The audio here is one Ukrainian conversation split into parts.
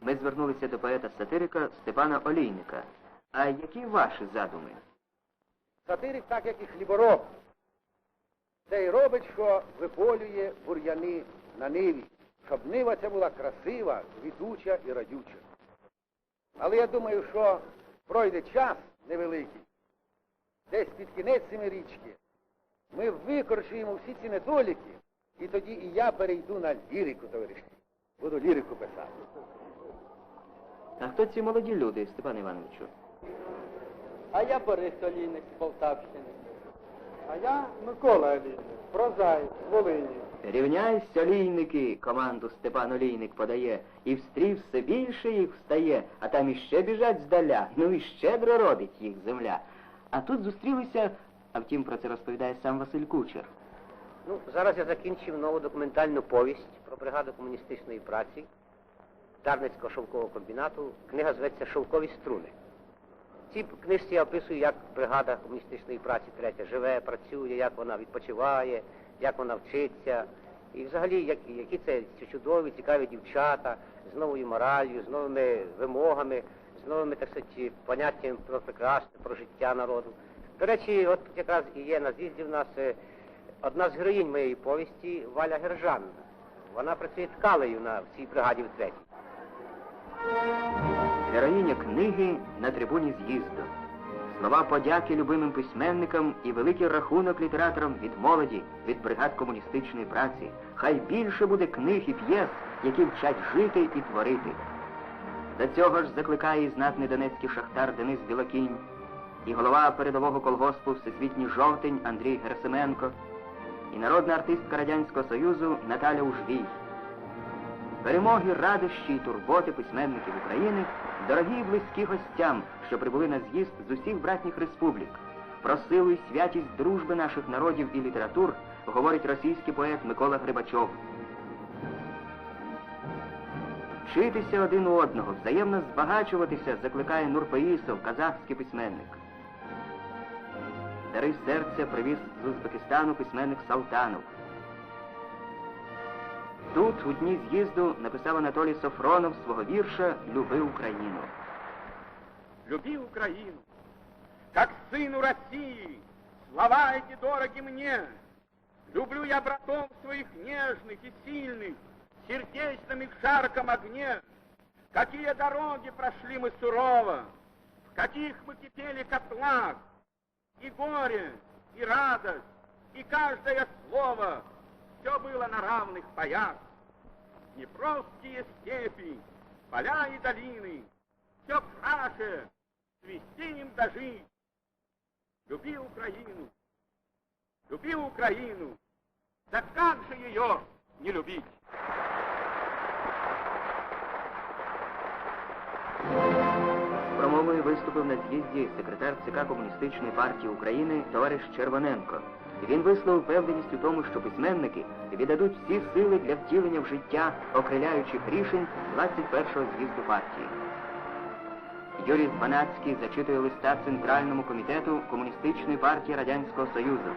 ми звернулися до поета-сатирика Степана Олійника. А які ваші задуми? Сатирик, так як і хлібороб, це й робить, що виполює бур'яни на ниві, щоб нива ця була красива, квітуча і радюча. Але я думаю, що пройде час невеликий, десь під кінець річки, ми викорчуємо всі ці недоліки, і тоді і я перейду на лірику, товариші. Буду лірику писати. А хто ці молоді люди, Степан Івановичу? А я Борис Олійник з Полтавщини. А я Микола Олійник, прозаїк з Волині. Рівняйсь, олійники, команду Степан Олійник подає, і в стрій все більше їх встає, а там іще біжать здаля, ну і щедро родить їх земля. А тут зустрілися, а втім про це розповідає сам Василь Кучер. Ну, зараз я закінчив нову документальну повість про бригаду комуністичної праці Дарницького шовкового комбінату. Книга зветься Шовкові струни. В цій книжці я описую, як бригада комуністичної праці третя живе, працює, як вона відпочиває, як вона вчиться. І взагалі, як, які це чудові, цікаві дівчата з новою моралью, з новими вимогами, з новими, так сказати, поняттями про прекрасне, про життя народу. До речі, от якраз і є на з'їзді в нас е, одна з героїнь моєї повісті Валя Гержан. Вона працює ткалею на цій бригаді в третій. Героїня книги на трибуні з'їзду. Слова подяки любимим письменникам і великий рахунок літераторам від молоді, від бригад комуністичної праці. Хай більше буде книг і п'єс, які вчать жити і творити. До цього ж закликає і знатний донецький шахтар Денис Білокінь, і голова передового колгоспу Всесвітній жовтень Андрій Герасименко, і народна артистка Радянського Союзу Наталя Ужвій. Перемоги, радощі і турботи письменників України дорогі і близькі гостям, що прибули на з'їзд з усіх братніх республік. Про силу і святість дружби наших народів і літератур говорить російський поет Микола Грибачов. Вчитися один у одного, взаємно збагачуватися, закликає Нурпеїсов, казахський письменник. Дари серця привіз з Узбекистану письменник Салтанов. Тут, у дні з'їзду, написав Анатолій Софронов свого вірша Люби Україну. Люби Украину, как сыну России, слова эти дороги мне. Люблю я братов своих нежных и сильных, сердечным их жарком огне. Какие дороги прошли мы сурово, в каких мы кипели котлах, и горе, и радость, и каждое слово, все было на равных паях. Днепровские степи, поля и долины, все краше, свести им дожить. Люби Украину, люби Украину, да как же ее не любить? З промовою виступив на з'їзді секретар ЦК Комуністичної партії України товариш Червоненко. Він висловив впевненість у тому, що письменники віддадуть всі сили для втілення в життя окриляючих рішень 21-го з'їзду партії. Юрій Збанацький зачитує листа Центральному комітету Комуністичної партії Радянського Союзу,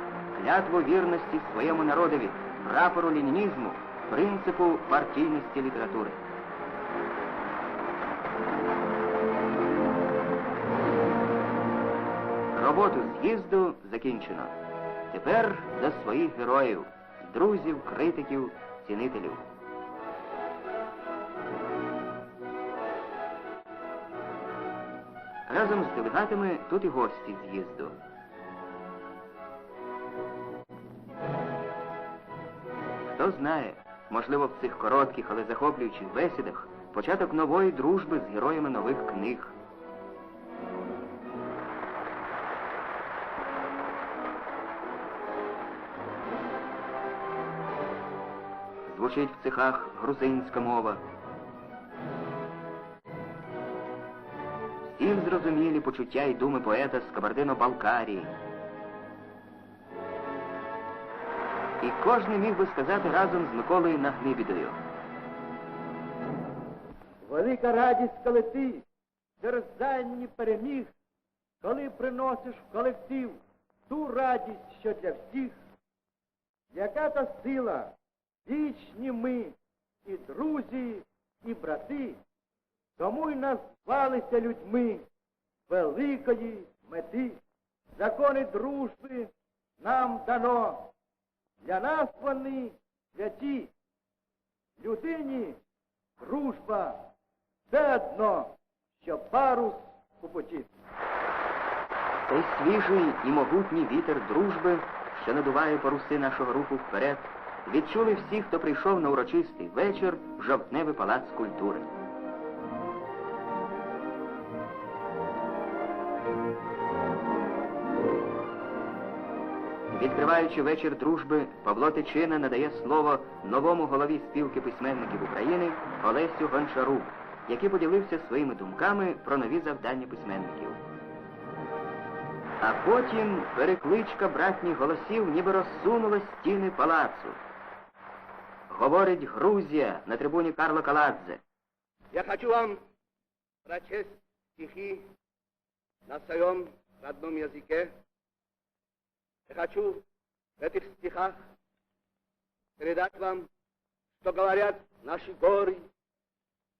клятву вірності своєму народові, прапору ленінізму, принципу партійності літератури. Роботу з'їзду закінчено. Тепер до своїх героїв, друзів, критиків, цінителів. Разом з делегатами тут і гості з'їзду. Хто знає, можливо, в цих коротких, але захоплюючих бесідах початок нової дружби з героями нових книг. Звучить в цехах грузинська мова. Всім зрозумілі почуття і думи поета з Кабардино-Балкарії. І кожен міг би сказати разом з Миколою Нагнибідою. Велика радість, коли ти в терзанні переміг, коли приносиш в колектив ту радість, що для всіх. Яка та сила, вічні ми, і друзі, і брати, Тому й назвалися людьми великої мети. Закони дружби нам дано. Для нас вони святі. Людині дружба все одно, що парус у путі. Цей свіжий і могутній вітер дружби, що надуває паруси нашого руху вперед, відчули всі, хто прийшов на урочистий вечір в жовтневий палац культури. Відкриваючи вечір дружби, Павло Тичина надає слово новому голові спілки письменників України Олесю Гончару, який поділився своїми думками про нові завдання письменників. А потім перекличка братніх голосів ніби розсунула стіни палацу. Говорить Грузія на трибуні Карло Каладзе. Я хочу вам прочесть стихи на своем родном языке. Я хочу в этих стихах передать вам, что говорят наши горы,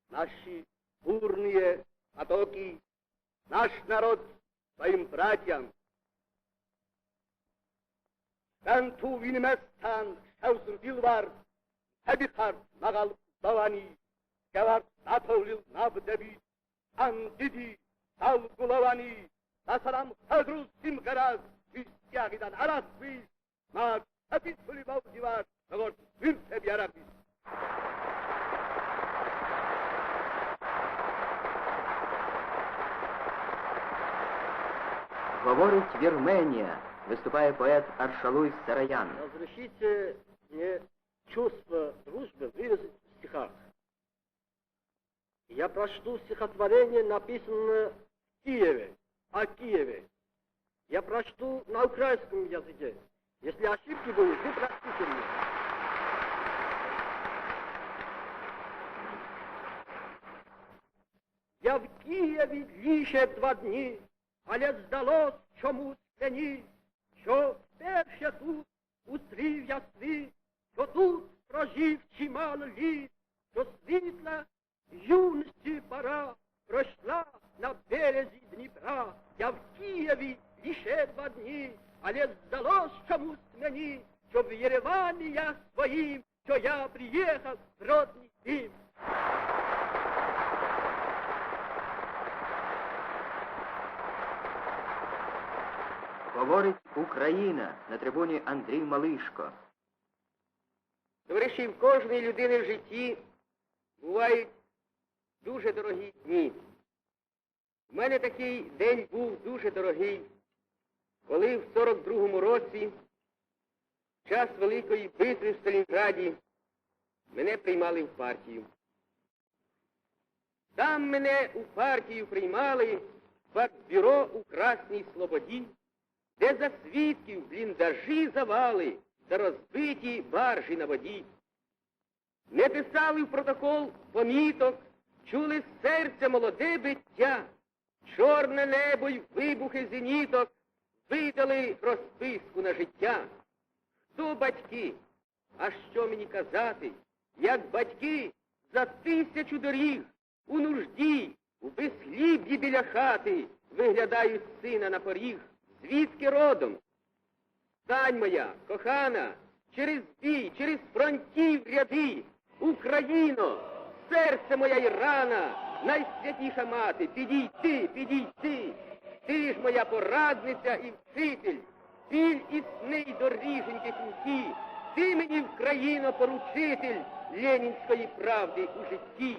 наши бурные потоки, наш народ своим братьям. Ben tu bilmezsen şevzur dilvar, hebihar nagal davani, gevar natovlil nabdebi, an didi, sal gulavani, nasaram hadruz simgaraz, vistyagidan aras biz, mag hepit fuli bavdivar, nagort virse biarabis. Говорить Вірменія, виступає поет Аршалуй Сараян. Разрешите мне чувство дружбы выразить в стихах. Я прочту стихотворение, написанное в Киеве, о Киеве. Я прочту на украинском языке. Если ошибки будут, вы простите мне. Я в Києві лише два дні, але здалось чомусь мені, що вперше тут устрів я світ, що тут прожив чимало літ, що світла юності пора пройшла на березі Дніпра. Я в Києві лише два дні, але здалось чомусь мені, що в Єревані я своїм, що я приїхав в родний дім. Говорить Україна на трибуні Андрій Малишко. Товариші, в кожної людини в житті бувають дуже дорогі дні. У мене такий день був дуже дорогий, коли в 42-му році, в час Великої битви в Сталінграді, мене приймали в партію. Там мене у партію приймали в бюро у Красній Слободі, де за свідків бліндажі завали та розбиті баржі на воді. Не писали в протокол поміток, чули з серця молоде биття, чорне небо й вибухи зеніток видали розписку на життя. Хто батьки? А що мені казати, як батьки за тисячу доріг у нужді, у безхліб'ї біля хати виглядають сина на поріг, звідки родом? Стань моя, кохана, через бій, через фронтів ряди, Україно, серце моя й рана, найсвятіша мати, підійти, підійти, ти ж моя порадниця і вчитель, біль і сни доріженьки кінці, ти мені, Вкраїно, поручитель ленінської правди у житті.